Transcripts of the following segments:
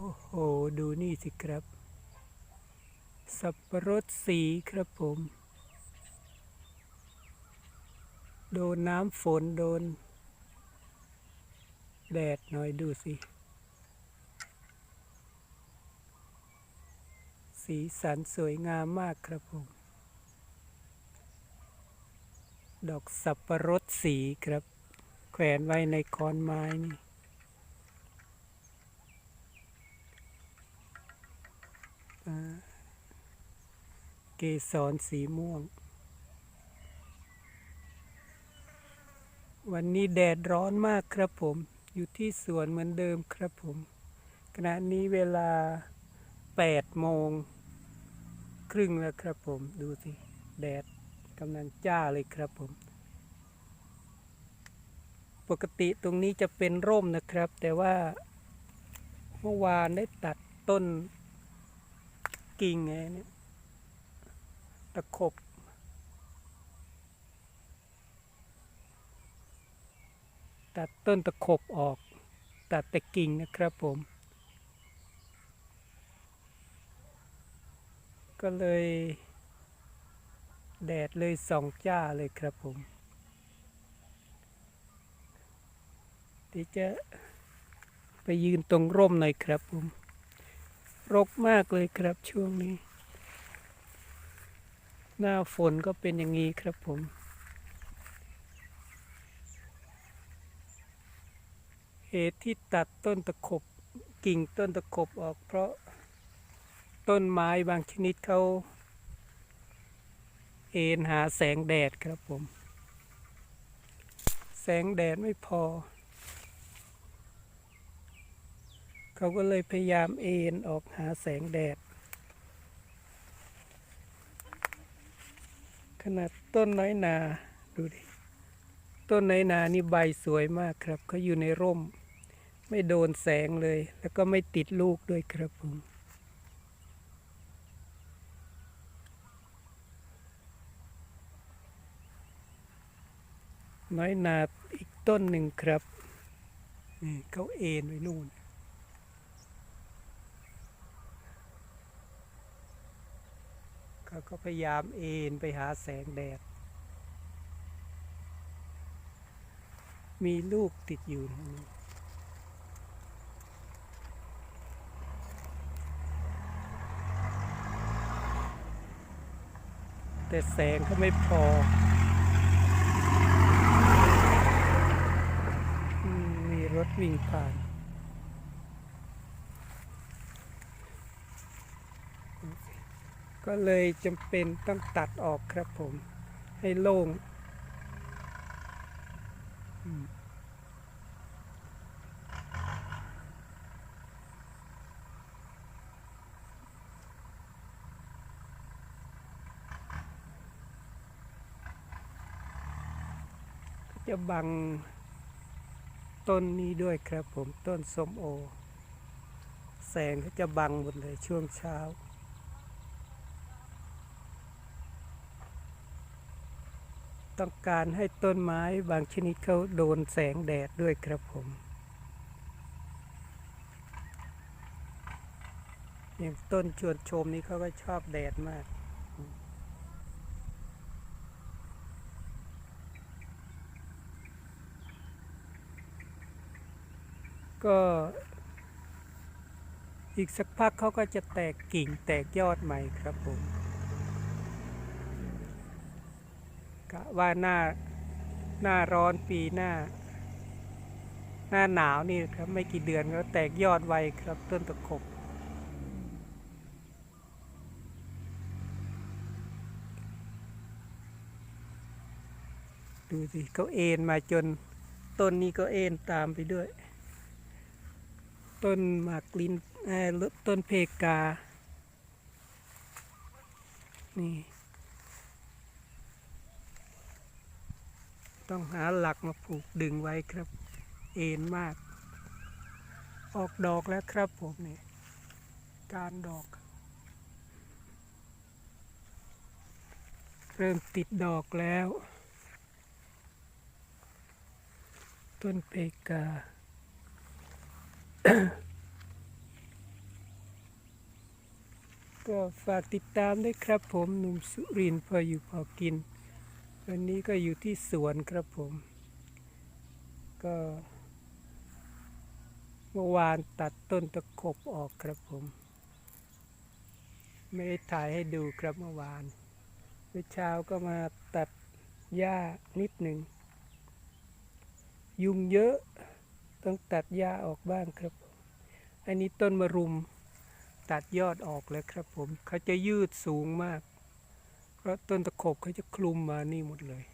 โอ้โห ดูนี่สิครับ สับปะรดสีครับผม โดนน้ำฝนโดน แดดหน่อยดูสิ สีสันสวยงามมากครับผม ดอกสับปะรดสีครับ แขวนไว้ในคอนไม้นี่ อ่า เกสรสีม่วง วันนี้แดดร้อนมากครับผม อยู่ที่สวนเหมือนเดิมครับผม ขณะนี้เวลา8โมงครึ่งแล้วครับผม ดูสิ แดดกำลังจ้าเลยครับผม ปกติตรงนี้จะเป็นร่มนะครับ แต่ว่าเมื่อวานได้ตัดต้น กิ่งไงเนี่ยตะขบตัดต้นตะขบออก ตัดแต่กิ่งนะครับผม ก็เลย แดดเลยสองจ้าเลยครับผมที่จะไปยืนตรงร่มหน่อยครับผม รกมากเลยครับช่วงนี้ หน้าฝนก็เป็นอย่างนี้ครับผม เหตุที่ตัดต้นตะขบกิ่งต้นตะขบออกเพราะต้นไม้บางชนิดเขาเอ็นหาแสงแดดครับผม แสงแดดไม่พอ เขาก็เลยพยายามเอ็นออกหาแสงแดด ขนาดต้นน้อยนาดูดิ ต้นน้อยนานี่ใบสวยมากครับ เขาอยู่ในร่ม ไม่โดนแสงเลย แล้วก็ไม่ติดลูกด้วยครับผมน้อยนาอีกต้นหนึ่งครับ นี่เขาเอ็นไว้นู่น เขาก็พยายามเอ็นไปหาแสงแดด มีลูกติดอยู่นี่แต่แสงก็ไม่พอมีรถวิ่งผ่าน ก็เลยจำเป็นต้องตัดออกครับผม ให้โล่งจะบังต้นนี้ด้วยครับผมต้นส้มโอ แสงก็จะบังหมดเลยช่วงเช้า ต้องการให้ต้นไม้บางชนิดเขาโดนแสงแดดด้วยครับผมอย่างต้นชวนชมนี้เขาก็ชอบแดดมาก ก็อีกสักพักเขาก็จะแตกกิ่งแตกยอดใหม่ครับผม กะว่าหน้าหน้าร้อนปีหน้า หน้าหนาวนี่ครับ ไม่กี่เดือนก็แตกยอดไวครับ ต้นตะขบดูสิเขาเอ็นมาจนต้นนี้ก็เอ็นตามไปด้วย ต้นหมากลินต้นเพกา นี่ ต้องหาหลักมาผูกดึงไว้ครับ เอ็นมาก ออกดอกแล้วครับผมนี่การดอก เริ่มติดดอกแล้ว ต้นเพกาก็ฝากติดตามด้วยครับผมหนุ่มสุรินทร์พออยู่พอกิน วันนี้ก็อยู่ที่สวนครับผม ก็ เมื่อวานตัดต้นตะขบออกครับผม ไม่ได้ถ่ายให้ดูครับเมื่อวานเมื่อเช้าก็มาตัดหญ้านิดหนึ่ง ยุงเยอะต้องตัดหญ้าออกบ้างครับ อันนี้ต้นมะรุมตัดยอดออกแล้วครับผม เขาจะยืดสูงมาก ราะต้นตะขบเขาจะคลุมมานี่หมดเลย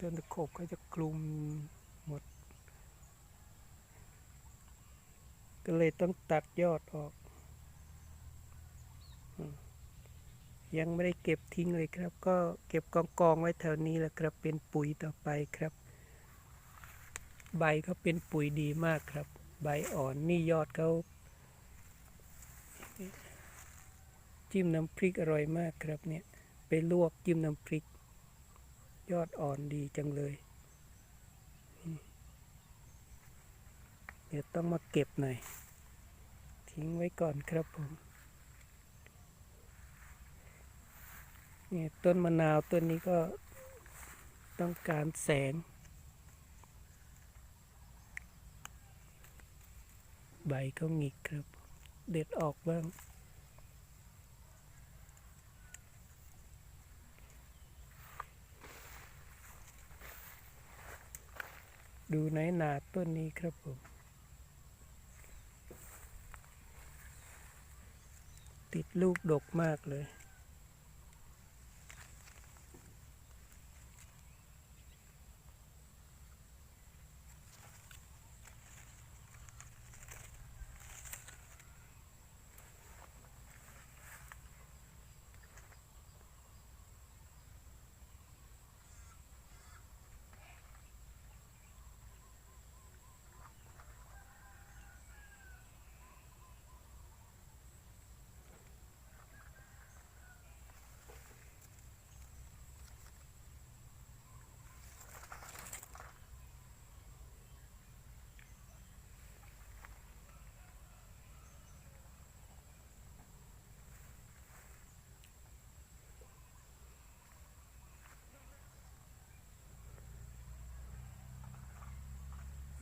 ต้นตะขบเขาจะคลุมหมด ก็เลยต้องตัดยอดออก ยังไม่ได้เก็บทิ้งเลยครับ ก็เก็บกองกองๆไว้แถวนี้แหละครับ เป็นปุ๋ยต่อไปครับ ใบเขาเป็นปุ๋ยดีมากครับ ใบอ่อนนี่ยอดเขา จิ้มน้ำพริกอร่อยมากครับเนี่ยไปลวกจิ้มน้ำพริก ยอดอ่อนดีจังเลย เดี๋ยวต้องมาเก็บหน่อย ทิ้งไว้ก่อนครับผมนี่ต้นมะนาวต้นนี้ก็ต้องการแสง ใบก็หงิกครับ เด็ดออกบ้าง ดูในหนาต้นนี้ครับผม ติดลูกดกมากเลย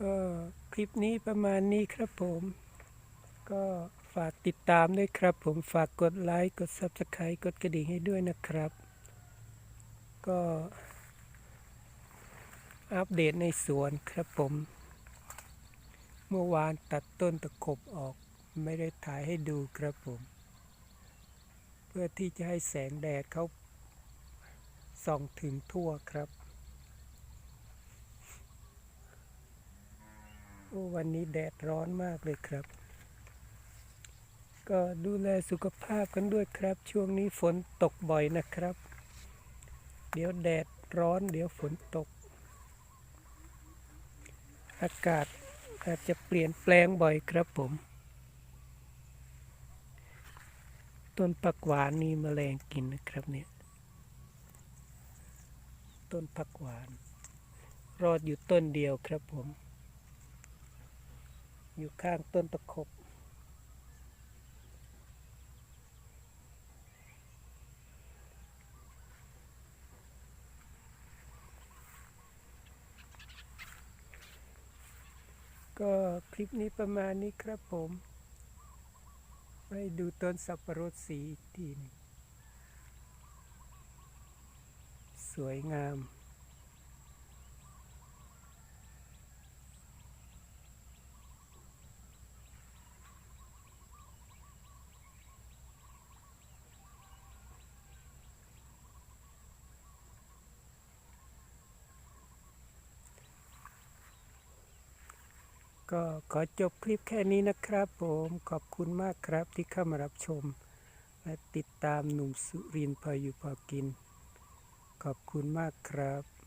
ก็คลิปนี้ประมาณนี้ครับผม ก็ฝากติดตามด้วยครับ ผมฝากกดไลค์กด Subscribe กดกระดิ่งให้ด้วยนะครับ ก็อัปเดตในสวนครับผม เมื่อวานตัดต้นตะขบออกไม่ได้ถ่ายให้ดูครับผม เพื่อที่จะให้แสงแดดเขาส่องถึงทั่วครับ โอ้ วันนี้แดดร้อนมากเลยครับ ก็ดูแลสุขภาพกันด้วยครับ ช่วงนี้ฝนตกบ่อยนะครับ เดี๋ยวแดดร้อน เดี๋ยวฝนตก อากาศอาจจะเปลี่ยนแปลงบ่อยครับผม ต้นผักหวานนี่แมลงกินนะครับเนี่ย ต้นผักหวาน รอดอยู่ต้นเดียวครับผม อยู่ข้างต้นตะขบ ก็คลิปนี้ประมาณนี้ครับผม ไปดูต้นสับปะรดสีอีกทีนึงสวยงาม ก็ขอจบคลิปแค่นี้นะครับผมขอบคุณมากครับที่เข้ามารับชม และติดตามหนุ่มสุรินพออยู่พอกิน ขอบคุณมากครับ